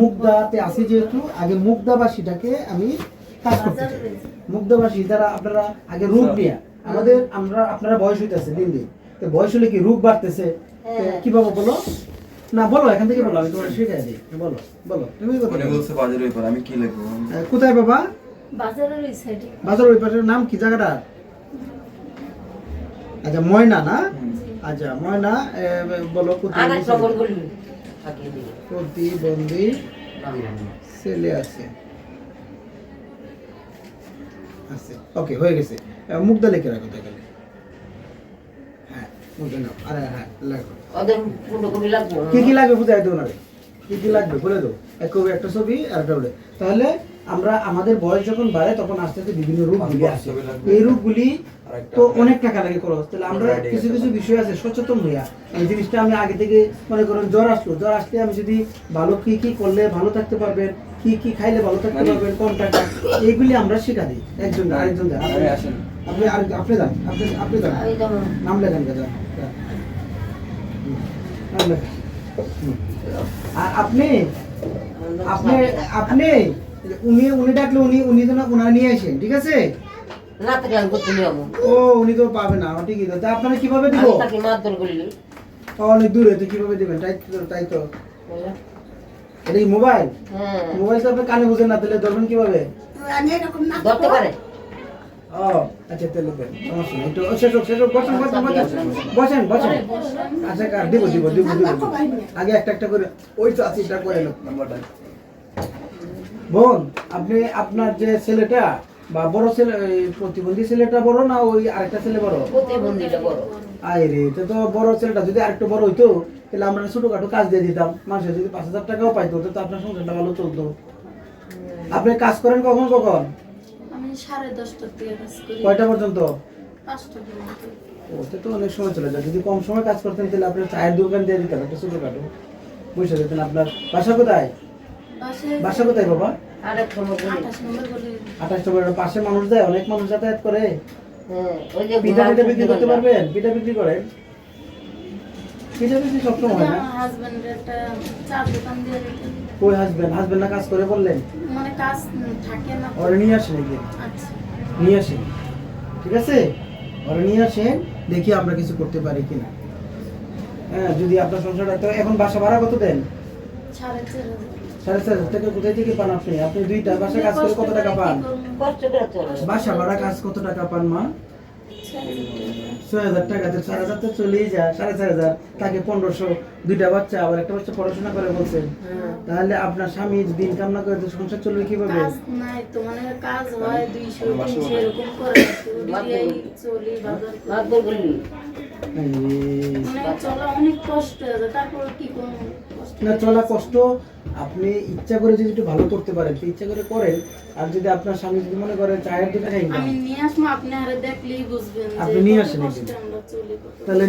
মুগদাতে আসি যেহেতু আগে মুগদাবাসীটাকে আমি কাজ করতে চাই। মুগদাবাসী যারা আপনারা আগে রূপ নিয়ে আমাদের আমরা আপনারা বয়স হইতেছে দিন দিন। তো বয়স হলে কি রূপ বাড়তেছে? তো কীভাবে বলো? না বলো এখান থেকে বলো আমি তোমার শিখাই দিই। বলো বলো তুমি কথা। বলছে ওই পার আমি কি লিখব? কোথায় বাবা? বাজারের ওই সাইডে। বাজার ওই পাশের নাম কি জায়গাটা? আচ্ছা ময়না না? আচ্ছা ময়না বলো কোথায় প্রতিবন্ধী ছেলে আছে। আছে। ওকে হয়ে গেছে। মুগ্ধা লিখে রাখো তাহলে হ্যাঁ মুগ্ধা নাও। আরে হ্যাঁ লাগো ওদের ফুলকপি লাগবো? কি কি লাগবে বুঝাই দেবো না কি কি লাগবে বলে দেবো। এক কবি একটা ছবি আর একটা বলে। তাহলে আমরা আমাদের বয়স যখন বাড়ে তখন আস্তে আস্তে বিভিন্ন রূপ গুলি আসে এই রূপগুলি তো অনেক টাকা লাগে খরচ। তাহলে আমরা কিছু কিছু বিষয় আছে সচেতন হইয়া। এই জিনিসটা আমি আগে থেকে মনে করুন জ্বর আসলো জ্বর আসলে আমি যদি ভালো কি কি করলে ভালো থাকতে পারবেন কি কি খাইলে ভালো থাকতে মানে- পারবেন কম টাকা এইগুলি আমরা শেখা দিই। একজন আরেকজন দেয়। আপনি আপনি আর আপনি যান আপনি আপনি যান নাম লেখেন যান যান। আর আপনি আপনি আপনি উনি উনি ডাকলে উনি উনি যেন ওনারা নিয়ে আসেন ঠিক আছে? আমি করতে নিয়ে যাব। ও উনি তো পাবে না ঠিকই তো। তা আপনারা কীভাবে দিব? আমি তাকে মারধর করলি অনেক দূরে তো কীভাবে দিবেন? তাই তো তাই তো। এটা কি মোবাইল? হ্যাঁ। মোবাইল তো আপনি কানে বুঝেন না তাহলে ধরবেন কীভাবে? ধরতে পারে। ও আচ্ছা তাহলে দেন সমস্যা নেই। একটু ও, শেষ হোক শেষ হোক বসেন বসেন বসেন। আচ্ছা কার? দিব দিব দিব দিব। দিব। আগে একটা একটা করে ওই তো করে নাম্বারটা। বোন আপনি আপনার যে ছেলেটা বা বড় ছেলে প্রতিবন্ধী ছেলেটা বড় না ওই আরেকটা ছেলে বড়? প্রতিবন্ধীটা বড়। আয় রে তো তো বড় ছেলেটা যদি আরেকটু বড় হইতো তাহলে আমরা ছোটখাটো কাজ দিয়ে দিতাম। মানুষের যদি পাঁচ হাজার টাকাও পাইতো তো আপনার সংসারটা ভালো চলতো। আপনি কাজ করেন কখন কখন? আমি সাড়ে দশটার দিকে কাজ করি। কয়টা পর্যন্ত? পাঁচটা পর্যন্ত ওতে তো অনেক সময় চলে যায়। যদি কম সময় কাজ করতেন তাহলে আপনার চায়ের দোকান দিয়ে দিতাম একটা ছোটখাটো। বসে যেতেন আপনার? বাসা কোথায়? বাসা কোথায় বাবা? আঠাশ নম্বর পাশে মানুষ যায় অনেক মানুষ যাতায়াত করে। হ্যাঁ ওই যে পিঠা পিঠা বিক্রি করতে পারবেন? পিঠা বিক্রি করেন? পিঠা বিক্রি সবসময় হয় না? দিয়ে না কাজ করে বললেন? মানে কাজ উম, থাকে না। তো। নিয়ে আসেন একদিন আচ্ছা। নিয়ে আসেন। ঠিক আছে? ওরা নিয়ে আসেন দেখি আমরা কিছু করতে পারি কিনা। হ্যাঁ যদি আপনার সংসারটা তো এখন বাসা ভাড়া কত দেন? সাড়ে চার হাজার। সাড়ে চার হাজার টাকা কোথায় থেকে পান আপনি? আপনি দুইটা বাসা কাজ করে কত টাকা পান? বাসা ভাড়া কাজ কত টাকা পান মা? ছয় হাজার টাকা তো চার হাজার তো চলেই যায়। সাড়ে চার হাজার। তাকে পনেরোশো। দুইটা বাচ্চা আবার একটা বাচ্চা পড়াশোনা করে তাহলে আপনার স্বামী যদি ইনকাম না করে সংসার চলবে কীভাবে? মানে হয় মানে না চলা কষ্ট। আপনি ইচ্ছা করে যদি একটু ভালো করতে পারেন তো ইচ্ছা করে করেন। আর যদি আপনার স্বামী যদি মনে করে চায়ের দু টাকা আমি নিয়ে আসব আপনি আরে দেখলেই বুঝবেন আপনি নিয়ে আসেন তাহলে